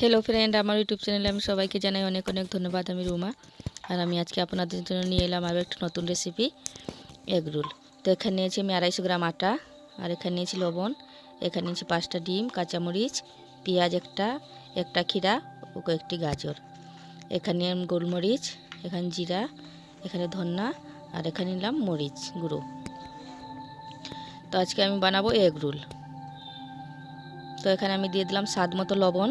Hello friend আমার YouTube চ্যানেলে আমি সবাইকে জানাই অনেক অনেক ধন্যবাদ, আমি রুমা। আর আমি আজকে আপনাদের জন্য নিয়ে এলাম আরও একটা নতুন রেসিপি এগ রোল তো এখানে নিয়েছি আমি আড়াইশো গ্রাম আটা, আর এখানে নিয়েছি লবণ, এখানে নিয়েছি পাঁচটা ডিম, কাঁচামরিচ, পেঁয়াজ একটা একটা ক্ষীরা ও কয়েকটি গাজর। এখানে গোলমরিচ, এখানে জিরা, এখানে ধন্না, আর এখানে নিলাম মরিচ গুঁড়ো। তো আজকে আমি বানাবো এগ রোল তো এখানে আমি দিয়ে দিলাম স্বাদ মতো লবণ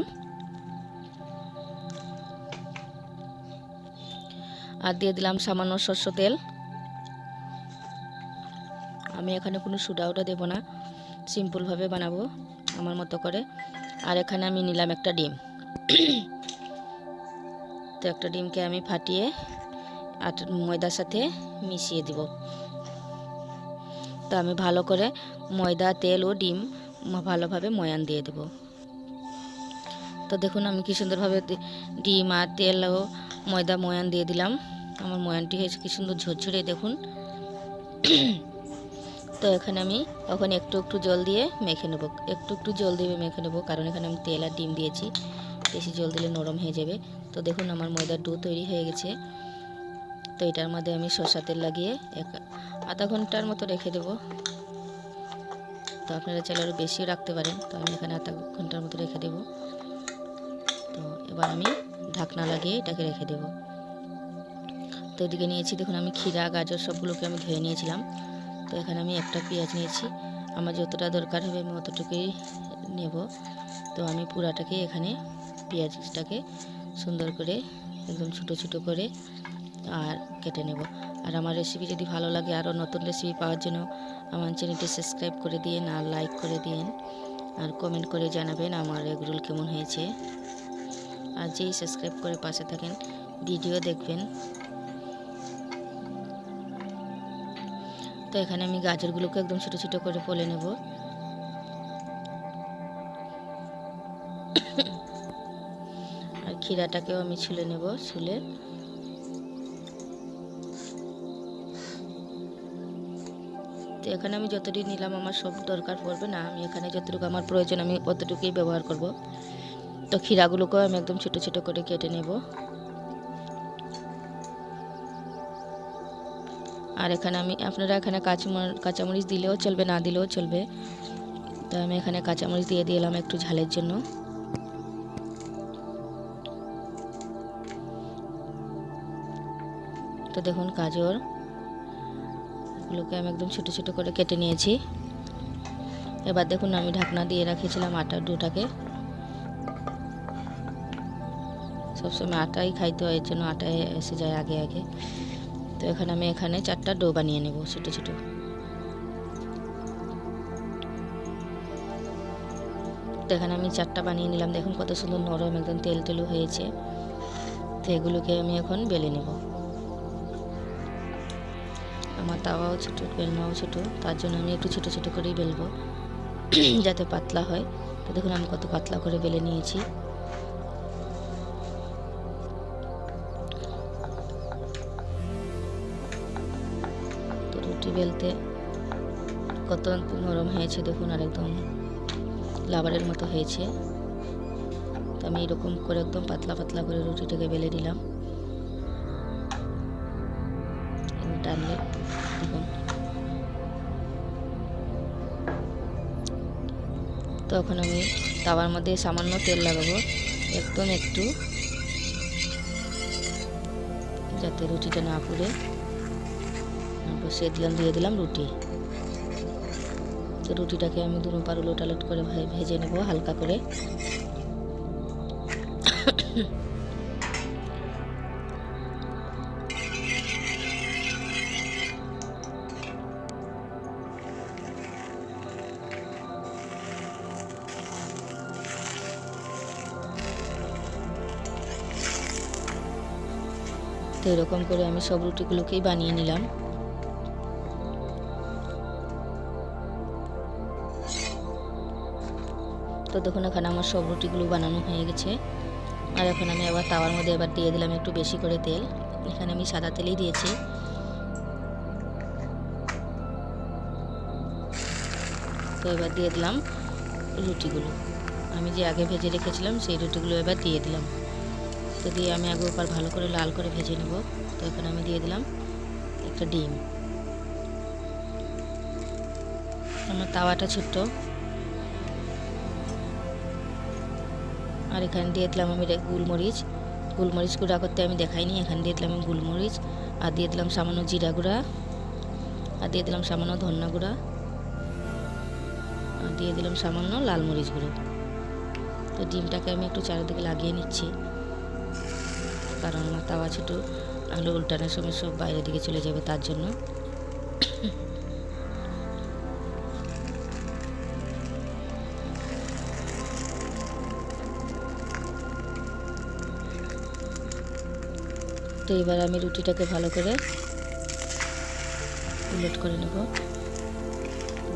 আর দিয়ে দিলাম সামান্য শস্য তেল। আমি এখানে কোনো সুডা উডা দেবো না সিম্পলভাবে বানাবো আমার মতো করে। আর এখানে আমি নিলাম একটা ডিম। তো একটা ডিমকে আমি ফাটিয়ে আর ময়দার সাথে মিশিয়ে দিব। তো আমি ভালো করে ময়দা, তেল ও ডিম ভালোভাবে ময়ান দিয়ে দেব। তো দেখুন আমি কি সুন্দরভাবে ডিম আর তেল ও ময়দা ময়ান দিয়ে দিলাম। আমার ময়ানটি হয়েছে কি সুন্দর ঝরঝরে, দেখুন। তো এখানে আমি এখন একটু একটু জল দিয়ে মেখে নেব। একটু একটু জল দিয়ে মেখে নেব, কারণ এখানে আমি তেল আর ডিম দিয়েছি। বেশি জল দিলে নরম হয়ে যাবে। তো দেখুন, আমার ময়দার ডো তৈরি হয়ে গেছে। তো এটার মধ্যে আমি সরষা তেল লাগিয়ে এক আধা ঘণ্টার মতো রেখে দেবো। তো আপনারা চাইলে আরও বেশিও রাখতে পারেন। তো আমি এখানে আধা ঘণ্টার মতো রেখে দেবো। তো এবার আমি ঢাকনা লাগিয়ে এটাকে রেখে দেবো। তো এদিকে নিয়েছি, দেখুন আমি ক্ষীরা, গাজর সবগুলোকে আমি ধুয়ে নিয়েছিলাম। তো এখানে আমি একটা পেঁয়াজ নিয়েছি। আমার যতটা দরকার হবে আমি অতটুকুই নেব। তো আমি পুরাটাকে এখানে পেঁয়াজটাকে সুন্দর করে একদম ছোটো ছোটো করে আর কেটে নেব। আর আমার রেসিপি যদি ভালো লাগে আরও নতুন রেসিপি পাওয়ার জন্য আমার চ্যানেলটি সাবস্ক্রাইব করে দিন আর লাইক করে দিন আর কমেন্ট করে জানাবেন আমার এগরোল কেমন হয়েছে। আর যেই সাবস্ক্রাইব করে পাশে থাকেন। ভিডিও দেখবেন। তো এখানে আমি গাজরগুলোকে একদম ছোটো ছোটো করে পলে নেব। আর ক্ষীরাটাকেও আমি ছুলে নেব, ছুলে। তো এখানে আমি যতটুকু নিলাম আমার সব দরকার পড়বে না, আমি এখানে যতটুকু আমার প্রয়োজন আমি অতটুকুই ব্যবহার করব। তো ক্ষীরাগুলোকেও আমি একদম ছোটো ছোটো করে কেটে নেব। আর এখানে আমি, আপনারা এখানে কাঁচামর, কাঁচামরিচ দিলেও চলবে, না দিলেও চলবে। তো আমি এখানে কাঁচামরিচ দিয়ে দিলাম একটু ঝালের জন্য। তো দেখুন গাজর, এগুলোকে আমি একদম ছোটো ছোটো করে কেটে নিয়েছি। এবার দেখুন আমি ঢাকনা দিয়ে রাখিয়েছিলাম আটার ডোটাকে। সবসময় আটাই খাইতে হয়, এর জন্য আটায় এসে যায় আগে আগে। তো এখানে আমি এখানে চারটা ডো বানিয়ে নেব, ছোটো ছোটো। এখানে আমি চারটা বানিয়ে নিলাম। দেখুন কত সুন্দর নরম একদম তেল তেলু হয়েছে। তো এগুলোকে আমি এখন বেলে নেব। আমার তাওয়াও ছোটো বেলনাও ছোটো। তার জন্য আমি একটু ছোটো ছোটো করেই বেলবো, যাতে পাতলা হয়। তো দেখুন আমি কত পাতলা করে বেলে নিয়েছি। রুটি বেলতে কত নরম হয়েছে দেখুন আর একদম লাবারের মতো হয়েছে। তো আমি এরকম করে একদম পাতলা পাতলা করে রুটিটাকে বেলে দিলাম টানলে দেখুন। তখন আমি তাওয়ার মধ্যে সামান্য তেল লাগাবো। একদম একটু, যাতে রুটিটা না পুড়ে। সে দিলাম দিয়ে দিলাম রুটি। তো রুটিটাকে আমি দুনো পার উলট আলট করে ভেজে নেব হালকা করে। তো এরকম করে আমি সব রুটিগুলোকেই বানিয়ে নিলাম। তো দেখুন, এখানে আমার সব রুটিগুলো বানানো হয়ে গেছে। আর এখন আমি আবার তাওয়ার মধ্যে এবার দিয়ে দিলাম একটু বেশি করে তেল। এখানে আমি সাদা তেলেই দিয়েছি। তো এবার দিয়ে দিলাম রুটিগুলো। আমি যে আগে ভেজে রেখেছিলাম, সেই রুটিগুলো এবার দিয়ে দিলাম। তো দিয়ে আমি আগে ওপর ভালো করে লাল করে ভেজে নেব। তো এখানে আমি দিয়ে দিলাম একটা ডিম। আমার তাওয়াটা ছোট্ট। আর এখানে দিয়ে দিলাম আমি গোলমরিচ। গোলমরিচ গুঁড়া করতে আমি দেখাইনি, এখানে দিয়ে দিলাম গোলমরিচ। আর দিয়ে দিলাম সামান্য জিরা গুঁড়া। আর দিয়ে দিলাম সামান্য ধন্না গুঁড়া। আর দিয়ে দিলাম সামান্য লাল মরিচ গুঁড়ো। তো ডিমটাকে আমি একটু চারিদিকে লাগিয়ে নিচ্ছি। কারণ আমার তাওয়া ছোটো নাহলে উল্টানোর সময় সব বাইরের দিকে চলে যাবে তার জন্য। তো এবার আমি রুটিটাকে ভালো করে উলট করে নেব।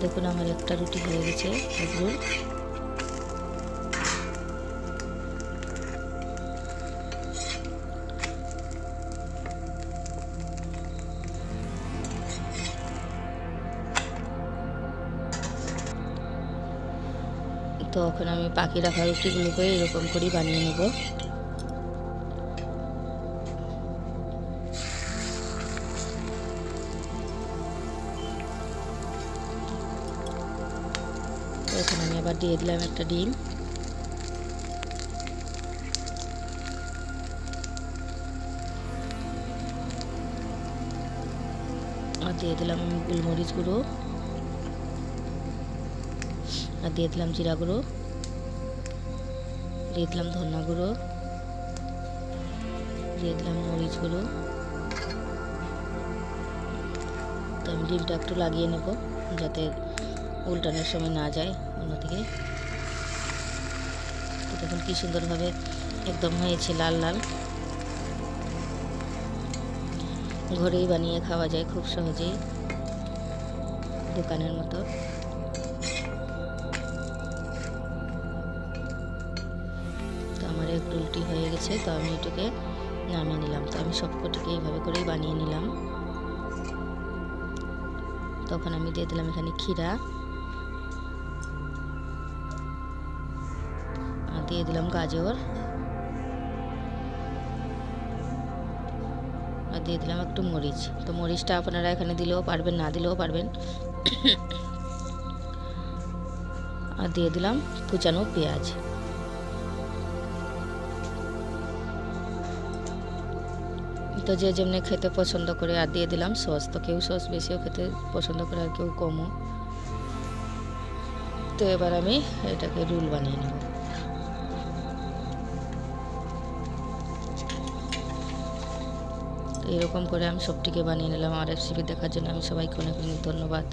দেখুন, আমার একটা রুটি হয়ে গেছে, এগরোল। তো এখন আমি পাখি রাখা রুটিগুলোকে এরকম করেই বানিয়ে নেব। এখানে আমি আবার দিয়ে দিলাম একটা ডিম। আর দিয়ে দিলাম গোলমরিচ গুঁড়ো। আর দিয়ে দিলাম জিরা গুঁড়ো। দিয়ে দিলাম ধনা গুঁড়ো। দিয়ে দিলাম মরিচ গুঁড়ো। তো আমি ডিমটা একটু লাগিয়ে নেব যাতে উল্টানোর সময় না যায়। অন্যদিকে। দেখুন কি সুন্দরভাবে একদম হয়েছে লাল লাল। ঘরেই বানিয়ে খাওয়া যায় খুব সহজেই, দোকানের মতো। তো আমার এক রুটি হয়ে গেছে, তো আমি এটাকে নামিয়ে নিলাম। তো আমি সবকটিকে এইভাবে করেই বানিয়ে নিলাম। তখন আমি দিয়ে দিলাম এখানে ক্ষীরা। দিয়ে দিলাম গাজর আর দিয়ে দিলাম একটু মরিচ তো মরিচটা আপনারা এখানে দিলেও পারবেন না দিলেও পারবেন আর দিয়ে দিলাম কুচানো পেঁয়াজ তো যে যেমনি খেতে পছন্দ করে আর দিয়ে দিলাম সস তো কেউ সস বেশিও খেতে পছন্দ করে আর কেউ কমও তো এবার আমি এটাকে রুল বানিয়ে নেব এরকম করে আমি সবটিকে বানিয়ে নিলাম। আর রেসিপি দেখার জন্য আমি সবাইকে অনেক অনেক ধন্যবাদ।